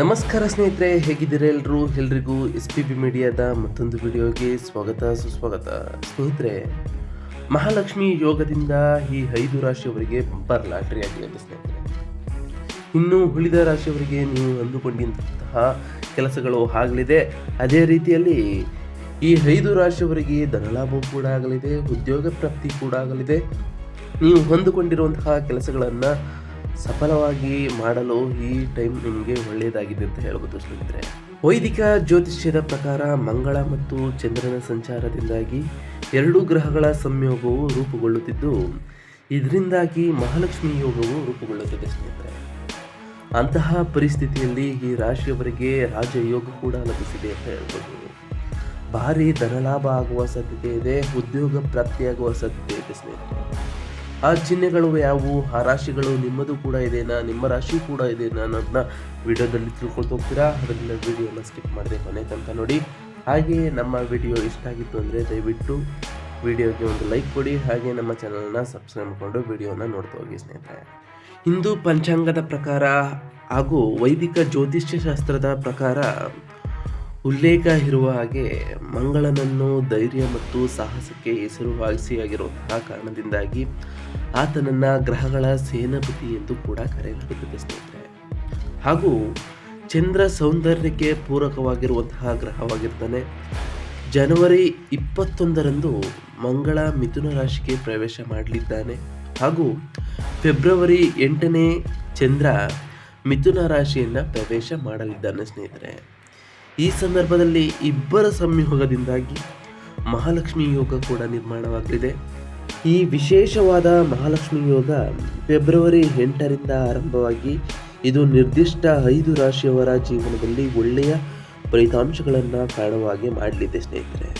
ನಮಸ್ಕಾರ ಸ್ನೇಹಿತರೆ, ಹೇಗಿದ್ದೀರಾ ಎಲ್ಲರೂ ಎಲ್ರಿಗೂ ಎಸ್ ಪಿ ಬಿ ಮೀಡಿಯಾದ ಮತ್ತೊಂದು ವಿಡಿಯೋಗೆ ಸ್ವಾಗತ, ಸುಸ್ವಾಗತ. ಸ್ನೇಹಿತರೆ, ಮಹಾಲಕ್ಷ್ಮಿ ಯೋಗದಿಂದ ಈ ಐದು ರಾಶಿಯವರಿಗೆ ಬಂಪರ್ ಲಾಟ್ರಿ ಆಗಿದೆ ಸ್ನೇಹಿತರೆ. ಇನ್ನು ಉಳಿದ ರಾಶಿಯವರಿಗೆ ನೀವು ಅಂದುಕೊಂಡಿದ್ದಂತಹ ಕೆಲಸಗಳು ಆಗಲಿದೆ. ಅದೇ ರೀತಿಯಲ್ಲಿ ಈ ಐದು ರಾಶಿಯವರಿಗೆ ಧನಲಾಭ ಕೂಡ ಆಗಲಿದೆ, ಉದ್ಯೋಗ ಪ್ರಾಪ್ತಿ ಕೂಡ ಆಗಲಿದೆ. ನೀವು ಹೊಂದಿಕೊಂಡಿರುವಂತಹ ಕೆಲಸಗಳನ್ನು ಸಫಲವಾಗಿ ಮಾಡಲು ಈ ಟೈಮ್ ನಿಮಗೆ ಒಳ್ಳೆಯದಾಗಿದೆ ಅಂತ ಹೇಳ್ಬೋದು ಸ್ನೇಹಿತರೆ. ವೈದಿಕ ಜ್ಯೋತಿಷ್ಯದ ಪ್ರಕಾರ ಮಂಗಳ ಮತ್ತು ಚಂದ್ರನ ಸಂಚಾರದಿಂದಾಗಿ ಎರಡೂ ಗ್ರಹಗಳ ಸಂಯೋಗವು ರೂಪುಗೊಳ್ಳುತ್ತಿದ್ದು, ಇದರಿಂದಾಗಿ ಮಹಾಲಕ್ಷ್ಮಿ ಯೋಗವು ರೂಪುಗೊಳ್ಳುತ್ತದೆ ಸ್ನೇಹಿತರೆ. ಅಂತಹ ಪರಿಸ್ಥಿತಿಯಲ್ಲಿ ಈ ರಾಶಿಯವರಿಗೆ ರಾಜಯೋಗ ಕೂಡ ಲಭಿಸಿದೆ ಅಂತ ಹೇಳ್ಬೋದು. ಭಾರಿ ಧನಲಾಭ ಆಗುವ ಸಾಧ್ಯತೆ ಇದೆ, ಉದ್ಯೋಗ ಪ್ರಾಪ್ತಿಯಾಗುವ ಸಾಧ್ಯತೆ ಇದೆ ಸ್ನೇಹಿತರೆ. ಆ ಚಿಹ್ನೆಗಳು ಯಾವುವು? ಆ ರಾಶಿಗಳು ನಿಮ್ಮದು ಕೂಡ ಇದೆನಾ? ನಿಮ್ಮ ರಾಶಿ ಕೂಡ ಇದೆನಾ ಅನ್ನೋದನ್ನ ವಿಡಿಯೋದಲ್ಲಿ ತಿಳ್ಕೊಳ್ತಾ ಹೋಗ್ತೀರಾ? ಅದರಿಂದ ವಿಡಿಯೋನ ಸ್ಕಿಪ್ ಮಾಡಿದೆ ಕೊನೆ ತನಕ ನೋಡಿ. ಹಾಗೆಯೇ ನಮ್ಮ ವಿಡಿಯೋ ಇಷ್ಟ ಆಗಿತ್ತು ಅಂದರೆ ದಯವಿಟ್ಟು ವಿಡಿಯೋಗೆ ಒಂದು ಲೈಕ್ ಕೊಡಿ. ಹಾಗೆ ನಮ್ಮ ಚಾನಲ್ನ ಸಬ್ಸ್ಕ್ರೈಬ್ ಮಾಡಿಕೊಂಡು ವಿಡಿಯೋನ ನೋಡ್ತಾ ಹೋಗಿ ಸ್ನೇಹಿತರೆ. ಹಿಂದೂ ಪಂಚಾಂಗದ ಪ್ರಕಾರ ಹಾಗೂ ವೈದಿಕ ಜ್ಯೋತಿಷ್ಯ ಶಾಸ್ತ್ರದ ಪ್ರಕಾರ ಉಲ್ಲೇಖ ಇರುವ ಹಾಗೆ ಮಂಗಳನನ್ನು ಧೈರ್ಯ ಮತ್ತು ಸಾಹಸಕ್ಕೆ ಹೆಸರುವಾಸಿಯಾಗಿರುವಂತಹ ಕಾರಣದಿಂದಾಗಿ ಆತನನ್ನ ಗ್ರಹಗಳ ಸೇನಾಪತಿ ಎಂದು ಕೂಡ ಕರೆಯಲಾಗುತ್ತದೆ ಸ್ನೇಹಿತರೆ. ಹಾಗೂ ಚಂದ್ರ ಸೌಂದರ್ಯಕ್ಕೆ ಪೂರಕವಾಗಿರುವಂತಹ ಗ್ರಹವಾಗಿರ್ತಾನೆ ಜನವರಿ ಇಪ್ಪತ್ತೊಂದರಂದು ಮಂಗಳ ಮಿಥುನ ರಾಶಿಗೆ ಪ್ರವೇಶ ಮಾಡಲಿದ್ದಾನೆ. ಹಾಗೂ ಫೆಬ್ರವರಿ ಎಂಟನೇ ಚಂದ್ರ ಮಿಥುನ ರಾಶಿಯನ್ನು ಪ್ರವೇಶ ಮಾಡಲಿದ್ದಾನೆ ಸ್ನೇಹಿತರೆ. ಈ ಸಂದರ್ಭದಲ್ಲಿ ಇಬ್ಬರ ಸಂಯೋಗದಿಂದಾಗಿ ಮಹಾಲಕ್ಷ್ಮಿ ಯೋಗ ಕೂಡ ನಿರ್ಮಾಣವಾಗಲಿದೆ. ಈ ವಿಶೇಷವಾದ ಮಹಾಲಕ್ಷ್ಮಿ ಯೋಗ ಫೆಬ್ರವರಿ ಎಂಟರಿಂದ ಆರಂಭವಾಗಿ ಇದು ನಿರ್ದಿಷ್ಟ ಐದು ರಾಶಿಯವರ ಜೀವನದಲ್ಲಿ ಒಳ್ಳೆಯ ಫಲಿತಾಂಶಗಳನ್ನು ಕಾಣುವ ಹಾಗೆ ಮಾಡಲಿದೆ ಸ್ನೇಹಿತರೆ.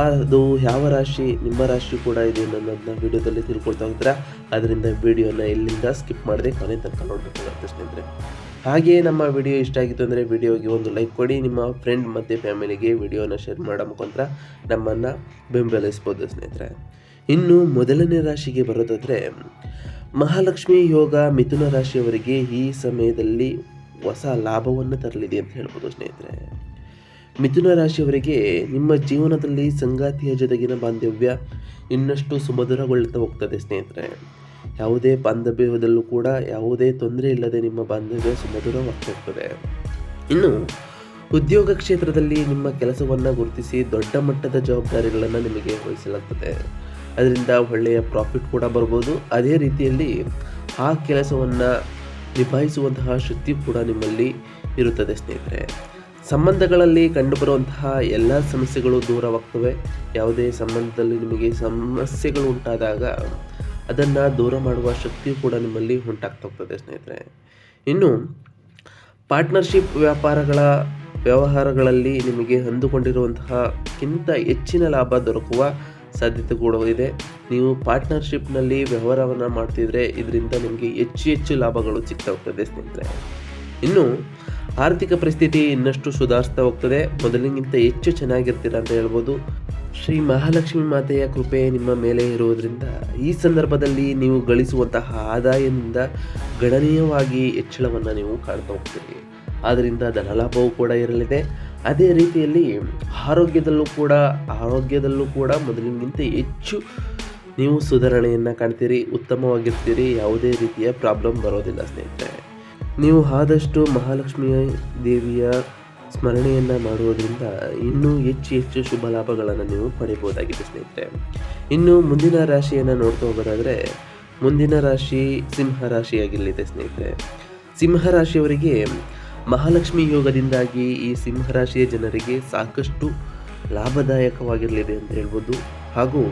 ಅದು ಯಾವ ರಾಶಿ, ನಿಮ್ಮ ರಾಶಿ ಕೂಡ ಇದೆ ಅನ್ನೋದನ್ನ ವಿಡಿಯೋದಲ್ಲಿ ತಿಳ್ಕೊಳ್ತಾ ಹೋದ್ರೆ ಅದರಿಂದ ವಿಡಿಯೋನ ಎಲ್ಲಿಂದ ಸ್ಕಿಪ್ ಮಾಡದೆ ಕೊನೆ ತನಕ ನೋಡಬೇಕಾಗುತ್ತೆ ಸ್ನೇಹಿತರೆ. ಹಾಗೆಯೇ ನಮ್ಮ ವಿಡಿಯೋ ಇಷ್ಟ ಆಗಿತ್ತು ಅಂದರೆ ವಿಡಿಯೋಗೆ ಒಂದು ಲೈಕ್ ಕೊಡಿ, ನಿಮ್ಮ ಫ್ರೆಂಡ್ ಮತ್ತು ಫ್ಯಾಮಿಲಿಗೆ ವಿಡಿಯೋನ ಶೇರ್ ಮಾಡೋ ಮುಖಾಂತರ ನಮ್ಮನ್ನು ಬೆಂಬಲಿಸ್ಬೋದು ಸ್ನೇಹಿತರೆ. ಇನ್ನು ಮೊದಲನೇ ರಾಶಿಗೆ ಬರೋದಾದರೆ, ಮಹಾಲಕ್ಷ್ಮಿ ಯೋಗ ಮಿಥುನ ರಾಶಿಯವರಿಗೆ ಈ ಸಮಯದಲ್ಲಿ ಹೊಸ ಲಾಭವನ್ನು ತರಲಿದೆ ಅಂತ ಹೇಳ್ಬೋದು ಸ್ನೇಹಿತರೆ. ಮಿಥುನ ರಾಶಿಯವರಿಗೆ ನಿಮ್ಮ ಜೀವನದಲ್ಲಿ ಸಂಗಾತಿಯ ಜೊತೆಗಿನ ಬಾಂಧವ್ಯ ಇನ್ನಷ್ಟು ಸುಮಧುರಗೊಳ್ಳುತ್ತಾ ಹೋಗ್ತದೆ ಸ್ನೇಹಿತರೆ. ಯಾವುದೇ ಬಾಂಧವ್ಯದಲ್ಲೂ ಕೂಡ ಯಾವುದೇ ತೊಂದರೆ ಇಲ್ಲದೆ ನಿಮ್ಮ ಬಾಂಧವ್ಯ ಸುಮಧುರವಾಗ್ತಿರ್ತದೆ ಇನ್ನು ಉದ್ಯೋಗ ಕ್ಷೇತ್ರದಲ್ಲಿ ನಿಮ್ಮ ಕೆಲಸವನ್ನು ಗುರುತಿಸಿ ದೊಡ್ಡ ಮಟ್ಟದ ಜವಾಬ್ದಾರಿಗಳನ್ನು ನಿಮಗೆ ವಹಿಸಲಾಗ್ತದೆ. ಅದರಿಂದ ಒಳ್ಳೆಯ ಪ್ರಾಫಿಟ್ ಕೂಡ ಬರ್ಬೋದು. ಅದೇ ರೀತಿಯಲ್ಲಿ ಆ ಕೆಲಸವನ್ನು ನಿಭಾಯಿಸುವಂತಹ ಶಕ್ತಿ ಕೂಡ ನಿಮ್ಮಲ್ಲಿ ಇರುತ್ತದೆ ಸ್ನೇಹಿತರೆ. ಸಂಬಂಧಗಳಲ್ಲಿ ಕಂಡುಬರುವಂತಹ ಎಲ್ಲ ಸಮಸ್ಯೆಗಳು ದೂರವಾಗ್ತವೆ. ಯಾವುದೇ ಸಂಬಂಧದಲ್ಲಿ ನಿಮಗೆ ಸಮಸ್ಯೆಗಳು ಉಂಟಾದಾಗ ಅದನ್ನು ದೂರ ಮಾಡುವ ಶಕ್ತಿ ಕೂಡ ನಿಮ್ಮಲ್ಲಿ ಉಂಟಾಗ್ತಾ ಹೋಗ್ತದೆ ಸ್ನೇಹಿತರೆ. ಇನ್ನು ಪಾರ್ಟ್ನರ್ಶಿಪ್ ವ್ಯಾಪಾರಗಳ ವ್ಯವಹಾರಗಳಲ್ಲಿ ನಿಮಗೆ ಅಂದುಕೊಂಡಿರುವಂತಹಕ್ಕಿಂತ ಹೆಚ್ಚಿನ ಲಾಭ ದೊರಕುವ ಸಾಧ್ಯತೆ ಕೂಡ ಇದೆ. ನೀವು ಪಾರ್ಟ್ನರ್ಶಿಪ್ನಲ್ಲಿ ವ್ಯವಹಾರವನ್ನು ಮಾಡ್ತಿದ್ರೆ ಇದರಿಂದ ನಿಮಗೆ ಹೆಚ್ಚು ಹೆಚ್ಚು ಲಾಭಗಳು ಸಿಗ್ತಾ ಹೋಗ್ತದೆ ಸ್ನೇಹಿತರೆ. ಇನ್ನು ಆರ್ಥಿಕ ಪರಿಸ್ಥಿತಿ ಇನ್ನಷ್ಟು ಸುಧಾರಿಸ್ತಾ ಹೋಗ್ತದೆ. ಮೊದಲಿಗಿಂತ ಹೆಚ್ಚು ಚೆನ್ನಾಗಿರ್ತೀರ ಅಂತ ಹೇಳ್ಬೋದು. ಶ್ರೀ ಮಹಾಲಕ್ಷ್ಮಿ ಮಾತೆಯ ಕೃಪೆ ನಿಮ್ಮ ಮೇಲೆ ಇರುವುದರಿಂದ ಈ ಸಂದರ್ಭದಲ್ಲಿ ನೀವು ಗಳಿಸುವಂತಹ ಆದಾಯದಿಂದ ಗಣನೀಯವಾಗಿ ಹೆಚ್ಚಳವನ್ನು ನೀವು ಕಾಣ್ತಾ ಹೋಗ್ತೀರಿ. ಆದ್ದರಿಂದ ಧನಲಾಭವೂ ಕೂಡ ಇರಲಿದೆ. ಅದೇ ರೀತಿಯಲ್ಲಿ ಆರೋಗ್ಯದಲ್ಲೂ ಕೂಡ ಆರೋಗ್ಯದಲ್ಲೂ ಕೂಡ ಮೊದಲಿಗಿಂತ ಹೆಚ್ಚು ನೀವು ಸುಧಾರಣೆಯನ್ನು ಕಾಣ್ತೀರಿ, ಉತ್ತಮವಾಗಿರ್ತೀರಿ, ಯಾವುದೇ ರೀತಿಯ ಪ್ರಾಬ್ಲಮ್ ಬರೋದಿಲ್ಲ ಸ್ನೇಹಿತರೆ. ನೀವು ಆದಷ್ಟು ಮಹಾಲಕ್ಷ್ಮಿಯ ದೇವಿಯ ಸ್ಮರಣೆಯನ್ನು ಮಾಡುವುದರಿಂದ ಇನ್ನೂ ಹೆಚ್ಚು ಹೆಚ್ಚು ಶುಭ ಲಾಭಗಳನ್ನು ನೀವು ಪಡೆಯಬಹುದಾಗಿದೆ ಸ್ನೇಹಿತರೆ. ಇನ್ನು ಮುಂದಿನ ರಾಶಿಯನ್ನು ನೋಡ್ತಾ ಹೋಗೋದಾದರೆ, ಮುಂದಿನ ರಾಶಿ ಸಿಂಹ ರಾಶಿಯಾಗಿರಲಿದೆ ಸ್ನೇಹಿತರೆ. ಸಿಂಹ ರಾಶಿಯವರಿಗೆ ಮಹಾಲಕ್ಷ್ಮಿ ಯೋಗದಿಂದಾಗಿ ಈ ಸಿಂಹರಾಶಿಯ ಜನರಿಗೆ ಸಾಕಷ್ಟು ಲಾಭದಾಯಕವಾಗಿರಲಿದೆ ಅಂತ ಹೇಳ್ಬೋದು. ಹಾಗೂ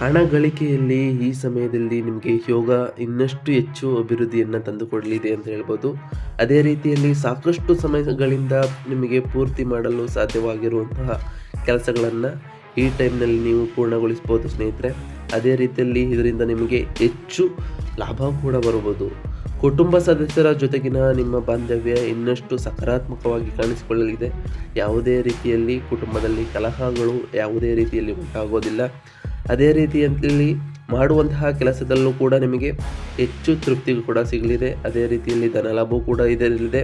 ಹಣ ಗಳಿಕೆಯಲ್ಲಿ ಈ ಸಮಯದಲ್ಲಿ ನಿಮಗೆ ಯೋಗ ಇನ್ನಷ್ಟು ಹೆಚ್ಚು ಅಭಿವೃದ್ಧಿಯನ್ನು ತಂದುಕೊಡಲಿದೆ ಅಂತ ಹೇಳ್ಬೋದು. ಅದೇ ರೀತಿಯಲ್ಲಿ ಸಾಕಷ್ಟು ಸಮಯಗಳಿಂದ ನಿಮಗೆ ಪೂರ್ತಿ ಮಾಡಲು ಸಾಧ್ಯವಾಗಿರುವಂತಹ ಕೆಲಸಗಳನ್ನು ಈ ಟೈಮ್ನಲ್ಲಿ ನೀವು ಪೂರ್ಣಗೊಳಿಸ್ಬೋದು ಸ್ನೇಹಿತರೆ. ಅದೇ ರೀತಿಯಲ್ಲಿ ಇದರಿಂದ ನಿಮಗೆ ಹೆಚ್ಚು ಲಾಭ ಕೂಡ ಬರ್ಬೋದು. ಕುಟುಂಬ ಸದಸ್ಯರ ಜೊತೆಗಿನ ನಿಮ್ಮ ಬಾಂಧವ್ಯ ಇನ್ನಷ್ಟು ಸಕಾರಾತ್ಮಕವಾಗಿ ಕಾಣಿಸಿಕೊಳ್ಳಲಿದೆ. ಯಾವುದೇ ರೀತಿಯಲ್ಲಿ ಕುಟುಂಬದಲ್ಲಿ ಕಲಹಗಳು ಯಾವುದೇ ರೀತಿಯಲ್ಲಿ ಉಂಟಾಗೋದಿಲ್ಲ. ಅದೇ ರೀತಿಯಲ್ಲಿ ಮಾಡುವಂತಹ ಕೆಲಸದಲ್ಲೂ ಕೂಡ ನಿಮಗೆ ಹೆಚ್ಚು ತೃಪ್ತಿ ಕೂಡ ಸಿಗಲಿದೆ. ಅದೇ ರೀತಿಯಲ್ಲಿ ಧನಲಾಭವೂ ಕೂಡ ಇದರಲ್ಲಿದೆ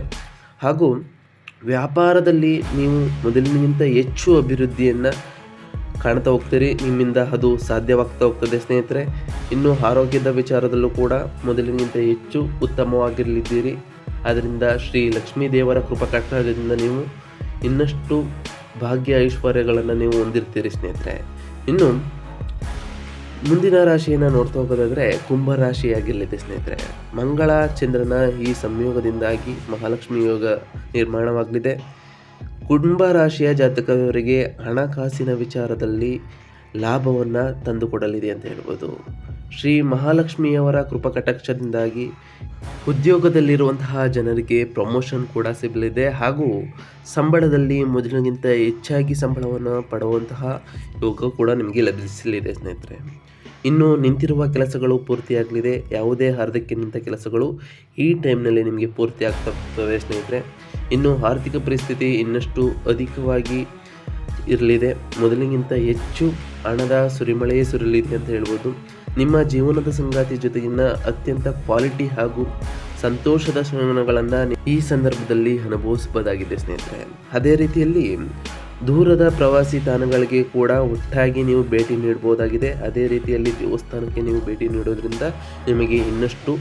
ಹಾಗೂ ವ್ಯಾಪಾರದಲ್ಲಿ ನೀವು ಮೊದಲಿನಗಿಂತ ಹೆಚ್ಚು ಅಭಿವೃದ್ಧಿಯನ್ನು ಕಾಣ್ತಾ ಹೋಗ್ತೀರಿ, ನಿಮ್ಮಿಂದ ಅದು ಸಾಧ್ಯವಾಗ್ತಾ ಹೋಗ್ತದೆ ಸ್ನೇಹಿತರೆ. ಇನ್ನು ಆರೋಗ್ಯದ ವಿಚಾರದಲ್ಲೂ ಕೂಡ ಮೊದಲಿಗಿಂತ ಹೆಚ್ಚು ಉತ್ತಮವಾಗಿರಲಿದ್ದೀರಿ. ಆದ್ದರಿಂದ ಶ್ರೀ ಲಕ್ಷ್ಮೀ ದೇವರ ಕೃಪಕಟಾಕ್ಷದಿಂದ ನೀವು ಇನ್ನಷ್ಟು ಭಾಗ್ಯ ಐಶ್ವರ್ಯಗಳನ್ನು ನೀವು ಹೊಂದಿರ್ತೀರಿ ಸ್ನೇಹಿತರೆ. ಇನ್ನು ಮುಂದಿನ ರಾಶಿಯನ್ನು ನೋಡ್ತಾ ಹೋಗೋದಾದರೆ ಕುಂಭ ರಾಶಿಯಾಗಿರಲಿದೆ ಸ್ನೇಹಿತರೆ. ಮಂಗಳ, ಚಂದ್ರನ ಈ ಸಂಯೋಗದಿಂದಾಗಿ ಮಹಾಲಕ್ಷ್ಮಿ ಯೋಗ ನಿರ್ಮಾಣವಾಗಲಿದೆ. ಕುಂಭ ರಾಶಿಯ ಜಾತಕದವರಿಗೆ ಹಣಕಾಸಿನ ವಿಚಾರದಲ್ಲಿ ಲಾಭವನ್ನು ತಂದುಕೊಡಲಿದೆ ಅಂತ ಹೇಳ್ಬೋದು. ಶ್ರೀ ಮಹಾಲಕ್ಷ್ಮಿಯವರ ಕೃಪಕಟಾಕ್ಷದಿಂದಾಗಿ ಉದ್ಯೋಗದಲ್ಲಿರುವಂತಹ ಜನರಿಗೆ ಪ್ರಮೋಷನ್ ಕೂಡ ಸಿಗಲಿದೆ. ಹಾಗೂ ಸಂಬಳದಲ್ಲಿ ಮೊದಲಿಗಿಂತ ಹೆಚ್ಚಾಗಿ ಸಂಬಳವನ್ನು ಪಡುವಂತಹ ಯೋಗ ಕೂಡ ನಿಮಗೆ ಲಭಿಸಲಿದೆ ಸ್ನೇಹಿತರೆ. ಇನ್ನು ನಿಂತಿರುವ ಕೆಲಸಗಳು ಪೂರ್ತಿಯಾಗಲಿದೆ. ಯಾವುದೇ ಅರ್ಧಕ್ಕೆ ನಿಂತ ಕೆಲಸಗಳು ಈ ಟೈಮ್ನಲ್ಲಿ ನಿಮಗೆ ಪೂರ್ತಿ ಆಗ್ತಾ ಸ್ನೇಹಿತರೆ. ಇನ್ನು ಆರ್ಥಿಕ ಪರಿಸ್ಥಿತಿ ಇನ್ನಷ್ಟು ಅಧಿಕವಾಗಿ ಇರಲಿದೆ. ಮೊದಲಿಗಿಂತ ಹೆಚ್ಚು ಹಣದ ಸುರಿಮಳೆಯೇ ಸುರಿಲಿದೆ ಅಂತ ಹೇಳ್ಬೋದು. ನಿಮ್ಮ ಜೀವನದ ಸಂಗಾತಿ ಜೊತೆಗಿನ ಅತ್ಯಂತ ಕ್ವಾಲಿಟಿ ಹಾಗೂ ಸಂತೋಷದ ಕ್ಷಣಗಳನ್ನು ಈ ಸಂದರ್ಭದಲ್ಲಿ ಅನುಭವಿಸಬಹುದಾಗಿದೆ, ಸ್ನೇಹಿತರೆ. ಅದೇ ರೀತಿಯಲ್ಲಿ ದೂರದ ಪ್ರವಾಸಿ ತಾಣಗಳಿಗೆ ಕೂಡ ಒಟ್ಟಾಗಿ ನೀವು ಭೇಟಿ ನೀಡಬಹುದಾಗಿದೆ. ಅದೇ ರೀತಿಯಲ್ಲಿ ದೇವಸ್ಥಾನಕ್ಕೆ ನೀವು ಭೇಟಿ ನೀಡೋದ್ರಿಂದ ನಿಮಗೆ ಇನ್ನಷ್ಟು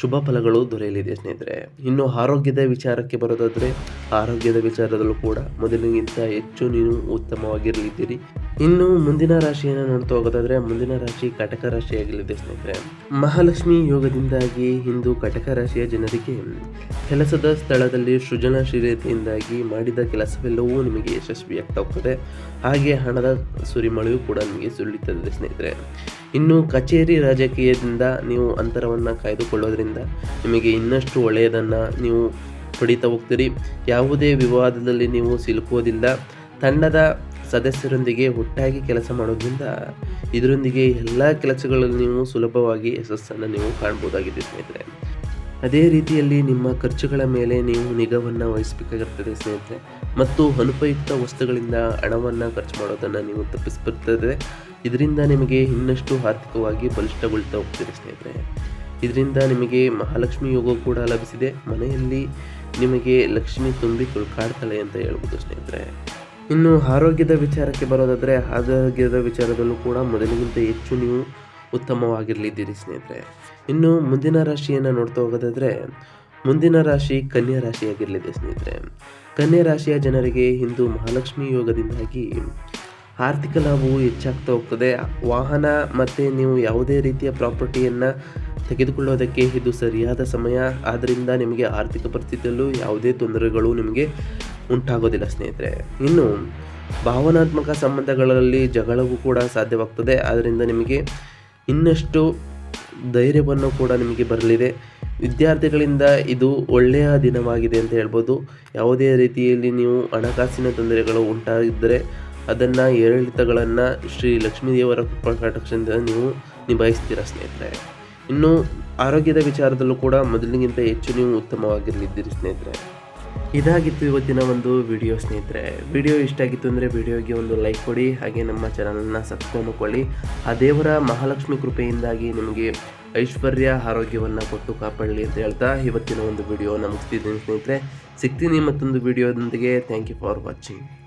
ಶುಭ ಫಲಗಳು ದೊರೆಯಲಿದೆ ಸ್ನೇಹಿತರೆ. ಇನ್ನು ಆರೋಗ್ಯದ ವಿಚಾರಕ್ಕೆ ಬರೋದಾದರೆ, ಆರೋಗ್ಯದ ವಿಚಾರದಲ್ಲೂ ಕೂಡ ಮೊದಲಿಗಿಂತ ಹೆಚ್ಚು ನೀವು ಉತ್ತಮವಾಗಿರಲಿದ್ದೀರಿ. ಇನ್ನು ಮುಂದಿನ ರಾಶಿಯನ್ನು ನೋಡ್ತಾ ಹೋಗೋದಾದ್ರೆ, ಮುಂದಿನ ರಾಶಿ ಕಟಕ ರಾಶಿಯಾಗಲಿದೆ ಸ್ನೇಹಿತರೆ. ಮಹಾಲಕ್ಷ್ಮಿ ಯೋಗದಿಂದಾಗಿ ಇಂದು ಕಟಕ ರಾಶಿಯ ಜನರಿಗೆ ಕೆಲಸದ ಸ್ಥಳದಲ್ಲಿ ಸೃಜನಶೀಲತೆಯಿಂದಾಗಿ ಮಾಡಿದ ಕೆಲಸವೆಲ್ಲವೂ ನಿಮಗೆ ಯಶಸ್ವಿಯಾಗ್ತಾ ಹೋಗ್ತದೆ. ಹಾಗೆ ಹಣದ ಸುರಿಮಳೆಯೂ ಕೂಡ ನಿಮಗೆ ಸುರಿಯುತ್ತದೆ ಸ್ನೇಹಿತರೆ. ಇನ್ನು ಕಚೇರಿ ರಾಜಕೀಯದಿಂದ ನೀವು ಅಂತರವನ್ನು ಕಾಯ್ದುಕೊಳ್ಳೋದ್ರಿಂದ ನಿಮಗೆ ಇನ್ನಷ್ಟು ಒಳ್ಳೆಯದನ್ನು ನೀವು ಪಡೀತಾ ಹೋಗ್ತೀರಿ. ಯಾವುದೇ ವಿವಾದದಲ್ಲಿ ನೀವು ಸಿಲುಕೋದಿಲ್ಲ ತಂಡದ ಸದಸ್ಯರೊಂದಿಗೆ ಒಟ್ಟಾಗಿ ಕೆಲಸ ಮಾಡೋದ್ರಿಂದ ಇದರೊಂದಿಗೆ ಎಲ್ಲ ಕೆಲಸಗಳಲ್ಲಿ ನೀವು ಸುಲಭವಾಗಿ ಯಶಸ್ಸನ್ನು ನೀವು ಕಾಣ್ಬೋದಾಗಿದೆ ಸ್ನೇಹಿತರೆ. ಅದೇ ರೀತಿಯಲ್ಲಿ ನಿಮ್ಮ ಖರ್ಚುಗಳ ಮೇಲೆ ನೀವು ನಿಗಾವನ್ನು ವಹಿಸಬೇಕಾಗಿರ್ತದೆ ಸ್ನೇಹಿತರೆ. ಮತ್ತು ಅನುಪಯುಕ್ತ ವಸ್ತುಗಳಿಂದ ಹಣವನ್ನು ಖರ್ಚು ಮಾಡೋದನ್ನು ನೀವು ತಪ್ಪಿಸ್ಬಿಡ್ತದೆ. ಇದರಿಂದ ನಿಮಗೆ ಇನ್ನಷ್ಟು ಆರ್ಥಿಕವಾಗಿ ಬಲಿಷ್ಠಗೊಳ್ತಾ ಹೋಗ್ತೀರಿ ಸ್ನೇಹಿತರೆ. ಇದರಿಂದ ನಿಮಗೆ ಮಹಾಲಕ್ಷ್ಮಿ ಯೋಗ ಕೂಡ ಲಭಿಸಿದೆ. ಮನೆಯಲ್ಲಿ ನಿಮಗೆ ಲಕ್ಷ್ಮಿ ತುಂಬಿ ತುಳ್ಕಾಡ್ತಾಳೆ ಅಂತ ಹೇಳ್ಬೋದು ಸ್ನೇಹಿತರೆ. ಇನ್ನು ಆರೋಗ್ಯದ ವಿಚಾರಕ್ಕೆ ಬರೋದಾದರೆ ಆರೋಗ್ಯದ ವಿಚಾರದಲ್ಲೂ ಕೂಡ ಮೊದಲಿಗಿಂತ ಹೆಚ್ಚು ನೀವು ಉತ್ತಮವಾಗಿರಲಿದ್ದೀರಿ ಸ್ನೇಹಿತರೆ. ಇನ್ನು ಮುಂದಿನ ರಾಶಿಯನ್ನು ನೋಡ್ತಾ ಹೋಗೋದಾದರೆ ಮುಂದಿನ ರಾಶಿ ಕನ್ಯಾ ರಾಶಿಯಾಗಿರಲಿದೆ ಸ್ನೇಹಿತರೆ. ಕನ್ಯಾ ರಾಶಿಯ ಜನರಿಗೆ ಹಿಂದೂ ಮಹಾಲಕ್ಷ್ಮಿ ಯೋಗದಿಂದಾಗಿ ಆರ್ಥಿಕ ಲಾಭವು ಹೆಚ್ಚಾಗ್ತಾ ಹೋಗ್ತದೆ. ವಾಹನ ಮತ್ತು ನೀವು ಯಾವುದೇ ರೀತಿಯ ಪ್ರಾಪರ್ಟಿಯನ್ನು ತೆಗೆದುಕೊಳ್ಳೋದಕ್ಕೆ ಇದು ಸರಿಯಾದ ಸಮಯ. ಆದ್ದರಿಂದ ನಿಮಗೆ ಆರ್ಥಿಕ ಪರಿಸ್ಥಿತಿಯಲ್ಲೂ ಯಾವುದೇ ತೊಂದರೆಗಳು ನಿಮಗೆ ಉಂಟಾಗೋದಿಲ್ಲ ಸ್ನೇಹಿತರೆ. ಇನ್ನು ಭಾವನಾತ್ಮಕ ಸಂಬಂಧಗಳಲ್ಲಿ ಜಗಳವೂ ಕೂಡ ಸಾಧ್ಯವಾಗ್ತದೆ. ಆದ್ದರಿಂದ ನಿಮಗೆ ಇನ್ನಷ್ಟು ಧೈರ್ಯವನ್ನು ಕೂಡ ನಿಮಗೆ ಬರಲಿದೆ. ವಿದ್ಯಾರ್ಥಿಗಳಿಂದ ಇದು ಒಳ್ಳೆಯ ದಿನವಾಗಿದೆ ಅಂತ ಹೇಳ್ಬೋದು. ಯಾವುದೇ ರೀತಿಯಲ್ಲಿ ನೀವು ಹಣಕಾಸಿನ ತೊಂದರೆಗಳು ಉಂಟಾಗಿದ್ದರೆ ಅದನ್ನು ಏರಿಳಿತಗಳನ್ನು ಶ್ರೀ ಲಕ್ಷ್ಮೀದೇವರ ಕಟಾಕ್ಷದಿಂದ ನೀವು ನಿಭಾಯಿಸ್ತೀರ ಸ್ನೇಹಿತರೆ? ಇನ್ನು ಆರೋಗ್ಯದ ವಿಚಾರದಲ್ಲೂ ಕೂಡ ಮೊದಲಿಗಿಂತ ಹೆಚ್ಚು ನೀವು ಉತ್ತಮವಾಗಿರಲಿದ್ದೀರಿ ಸ್ನೇಹಿತರೆ. ಇದಾಗಿತ್ತು ಇವತ್ತಿನ ಒಂದು ವಿಡಿಯೋ ಸ್ನೇಹಿತರೆ. ವಿಡಿಯೋ ಇಷ್ಟ ಆಗಿತ್ತು ಅಂದರೆ ವಿಡಿಯೋಗೆ ಒಂದು ಲೈಕ್ ಕೊಡಿ, ಹಾಗೆ ನಮ್ಮ ಚಾನಲನ್ನು ಸಬ್ಸ್ಕ್ರೈಬ್ ಮಾಡ್ಕೊಳ್ಳಿ. ಆ ದೇವರ ಮಹಾಲಕ್ಷ್ಮಿ ಕೃಪೆಯಿಂದಾಗಿ ನಿಮಗೆ ಐಶ್ವರ್ಯ ಆರೋಗ್ಯವನ್ನು ಕೊಟ್ಟು ಕಾಪಾಡಲಿ ಅಂತ ಹೇಳ್ತಾ ಇವತ್ತಿನ ಒಂದು ವಿಡಿಯೋ ಮುಗಿಸ್ತಿದ್ದೀನಿ ಸ್ನೇಹಿತರೆ. ಸಿಗ್ತೀನಿ ಮತ್ತೊಂದು ವಿಡಿಯೋದೊಂದಿಗೆ ಥ್ಯಾಂಕ್ ಯು ಫಾರ್ ವಾಚಿಂಗ್